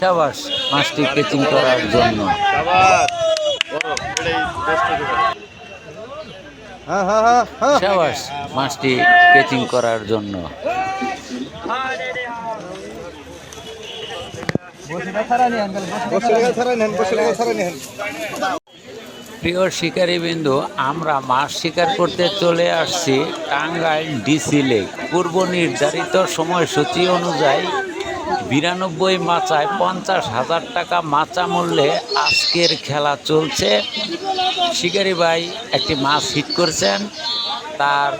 সাবাস মাছটি কেচিং করার জন্য। সাবাস মাছটি কেচিং করার জন্য। বসে নেন বসে প্রিয় শিকারী বিন্দু আমরা মাছ শিকার করতে চলে আসছি টাঙ্গাইল ডিসি লেক। পূর্ব নির্ধারিত সময়সূচি অনুযায়ী বিরানব্বই মাচায় পঞ্চাশ হাজার টাকা মাচা মূল্যে আজকের খেলা চলছে। শিকারি ভাই একটি মাছ হিট করছেন, তার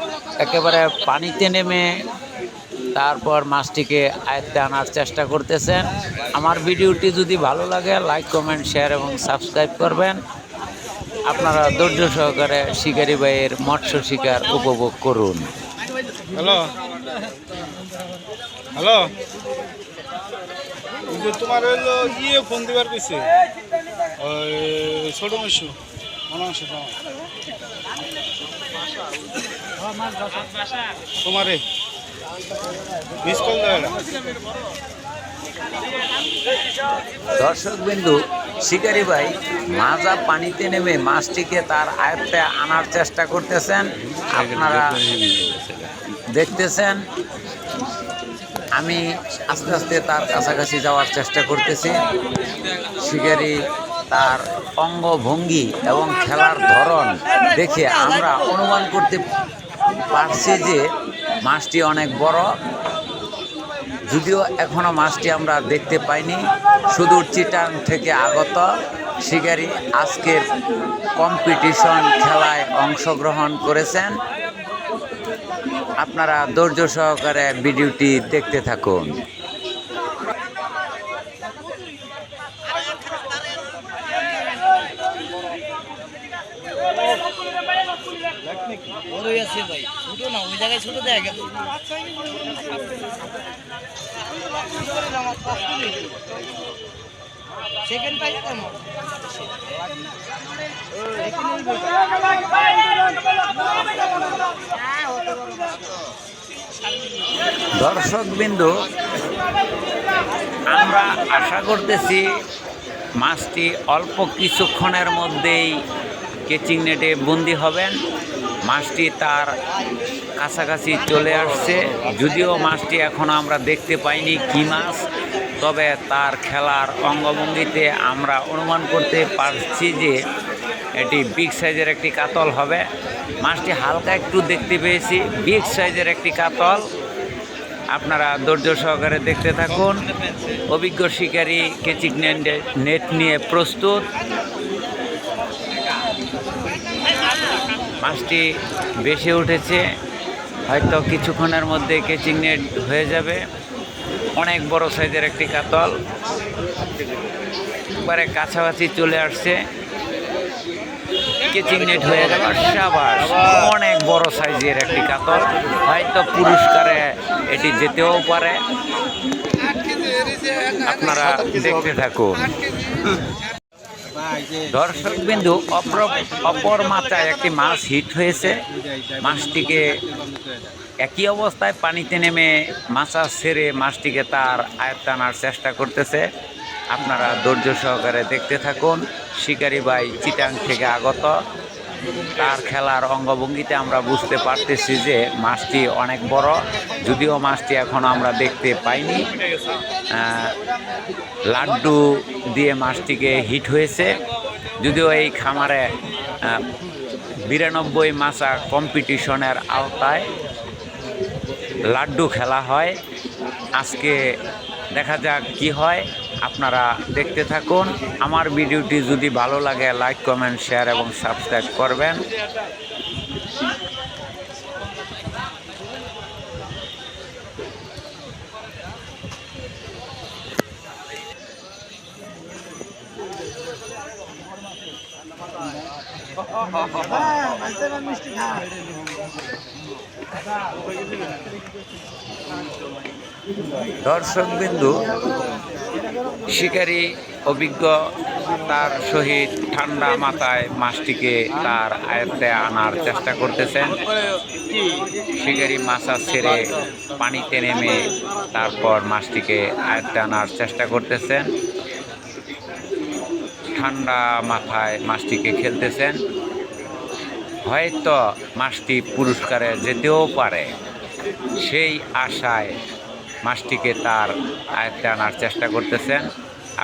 একেবারে পানিতে নেমে তারপর মাছটিকে আয়ত্তে আনার চেষ্টা করতেছেন। আমার ভিডিওটি যদি ভালো লাগে লাইক কমেন্ট শেয়ার এবং সাবস্ক্রাইব করবেন। আপনারা ধৈর্য সহকারে শিকারি ভাইয়ের মৎস্য শিকার উপভোগ করুন। হ্যালো? হ্যালো? তোমার হইল ইয়ে ফোন দিবার কইছে? ছোট মাসু মনে মাসু কল দাও এটা দর্শক বিন্দু, শিকারি ভাই মাজা পানিতে নেমে মাছটিকে তার আয়ত্তে আনার চেষ্টা করতেছেন। আপনারা দেখতেছেন, আমি আস্তে আস্তে তার কাছাকাছি যাওয়ার চেষ্টা করতেছি। শিকারি তার অঙ্গভঙ্গি এবং খেলার ধরন দেখে আমরা অনুমান করতে পারছি যে মাছটি অনেক বড়। যদিও এখনও মাছটি আমরা দেখতে পাইনি। সুদূর চিটাং থেকে আগত শিকারী আজকের কম্পিটিশন খেলায় অংশগ্রহণ করেছেন। আপনারা ধৈর্য সহকারে ভিডিওটি দেখতে থাকুন। ভাই। না, ওই জায়গায় দেয়া গেল আমরা আশা করতেছি মাছটি অল্প কিছুক্ষণের মধ্যেই কেচিং নেটে বন্দি হবেন। মাছটি তার কাছাকাছি চলে আসছে। যদিও মাছটি এখনও আমরা দেখতে পাইনি কী মাছ, তবে তার খেলার অঙ্গভঙ্গিতে আমরা অনুমান করতে পারছি যে এটি বিগ সাইজের একটি কাতল হবে। মাছটি হালকা একটু দেখতে পেয়েছি, বিগ সাইজের একটি কাতল। আপনারা ধৈর্য সহকারে দেখতে থাকুন। অভিজ্ঞ শিকারী কেচিক নেট নিয়ে প্রস্তুত। মাছটি বেশি উঠেছে, হয়তো কিছুক্ষণের মধ্যে কেচিং নেট হয়ে যাবে। অনেক বড় সাইজের একটি কাতল। একবারে কাছাকাছি চলে আসছে। কেচিং নেট হয়ে গেল সাবাস। অনেক বড় সাইজের একটি কাতল। হয়তো পুরস্কারে এটি যেতেও পারে। আপনারা দেখতে থাকুন। দর্শক বিন্দু অপর অপর মাত্রায় একটি মাছ হিট হয়েছে। মাছটিকে একই অবস্থায় পানিতে নেমে মাছা ছেড়ে মাছটিকে তার আয়ত্ত আনার চেষ্টা করতেছে। আপনারা ধৈর্য সহকারে দেখতে থাকুন। শিকারি বাই চিটাং থেকে আগত। তার খেলার অঙ্গভঙ্গিতে আমরা বুঝতে পারতেছি যে মাছটি অনেক বড়, যদিও মাছটি এখন আমরা দেখতে পাইনি। লাড্ডু দিয়ে মাছটিকে হিট হয়েছে। যদিও এই খামারে বিরানব্বই মাছা কম্পিটিশনের আওতায় লাড্ডু খেলা হয়। আজকে দেখা যাক কি হয়। আপনারা দেখতে থাকুন। আমার ভিডিওটি যদি ভালো লাগে লাইক কমেন্ট শেয়ার এবং সাবস্ক্রাইব করবেন। দর্শক বিন্দু শিকারী অভিজ্ঞ, তার সহিত ঠান্ডা মাথায় মাছটিকে তার আয়ত্তে আনার চেষ্টা করতেছেন। শিকারি মাছা ছেড়ে পানিতে নেমে তারপর মাছটিকে আয়ত্তে আনার চেষ্টা করতেছেন। ঠান্ডা মাথায় মাছটিকে খেলতেছেন। হয়তো মাছটি পুরস্কারে যেতেও পারে। সেই আশায় মাছটিকে তার আয়ত্তে আনার চেষ্টা করতেছেন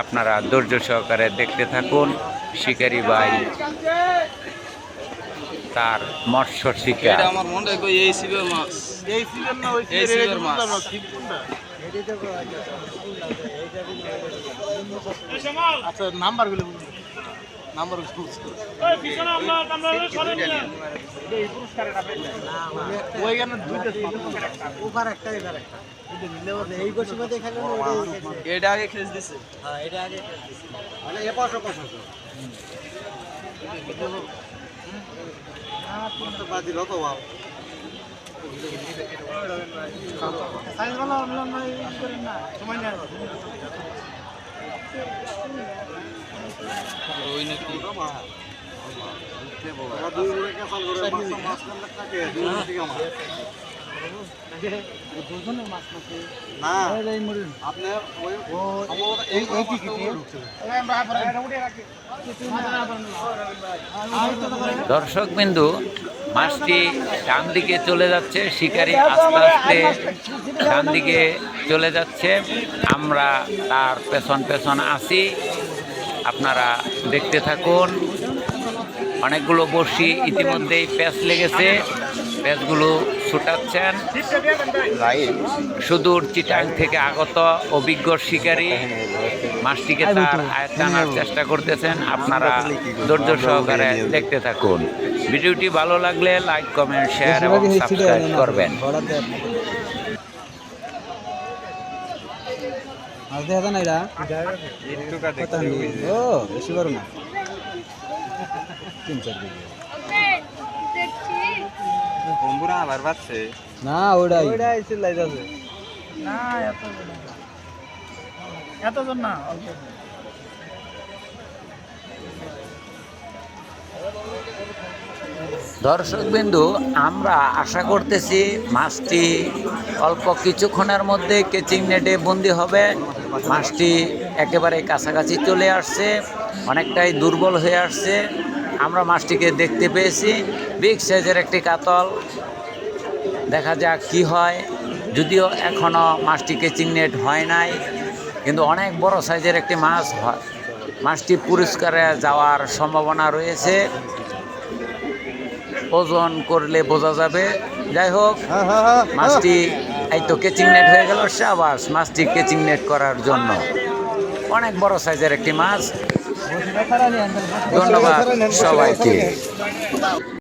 আপনারা ধৈর্য সহকারে দেখতে থাকুন শিকারি ভাই তার মৎস্য শিকার আমার মনে হয় এই সিবের মাছ এই সিজন না ওই এই মাছ। আচ্ছা নাম্বারগুলো বলুন নাম্বার ওইখানে দুইটা ওভার একটা এবার একটা। এই গোছি মধ্যে খেলে এটা আগে খেস দিছে। হ্যাঁ এটা আগে মানে এ পাশে হ্যাঁ বাদি লো তো সাইজ वाला অনলাইন করেন না। সময় নেই। দর্শক বিন্দু, মাছটি ডান দিকে চলে যাচ্ছে, শিকারি আস্তে আস্তে ডান দিকে চলে যাচ্ছে। আমরা তার পেছন পেছন আছি। আপনারা দেখতে থাকুন। অনেকগুলো বড়শি ইতিমধ্যেই প্যাচ লেগেছে। প্যাচগুলো ছুটাচ্ছেন। সুদূর চিটাং থেকে আগত অভিজ্ঞ শিকারী মাছটিকে তার আনার চেষ্টা করতেছেন। আপনারা ধৈর্য সহকারে দেখতে থাকুন। ভিডিওটি ভালো লাগলে লাইক কমেন্ট শেয়ার এবং সাবস্ক্রাইব করবেন। মাছ দেখা যায় না এটা ও বেশি বড় না। তিন চার কেজি। না ওটাই ওটাই চিল্লাই যাচ্ছে এতজন না দর্শক বিন্দু আমরা আশা করতেছি মাছটি অল্প কিছুক্ষণের মধ্যে কেচিং নেটে বন্দি হবে। মাছটি একেবারে কাছাকাছি চলে আসছে, অনেকটাই দুর্বল হয়ে আসছে। আমরা মাছটিকে দেখতে পেয়েছি, বিগ সাইজের একটি কাতল। দেখা যাক কি হয়। যদিও এখনও মাছটি কেচিং নেট হয় নাই, কিন্তু অনেক বড় সাইজের একটি মাছ হয়। মাছটি পুরস্কারে যাওয়ার সম্ভাবনা রয়েছে। ওজন করলে বোঝা যাবে যাই হোক হ্যাঁ হ্যাঁ হ্যাঁ মাছটি এই তো কেচিং নেট হয়ে গেল সাবাস মাছটি কেচিং নেট করার জন্য অনেক বড় সাইজের একটি মাছ ধন্যবাদ সবাইকে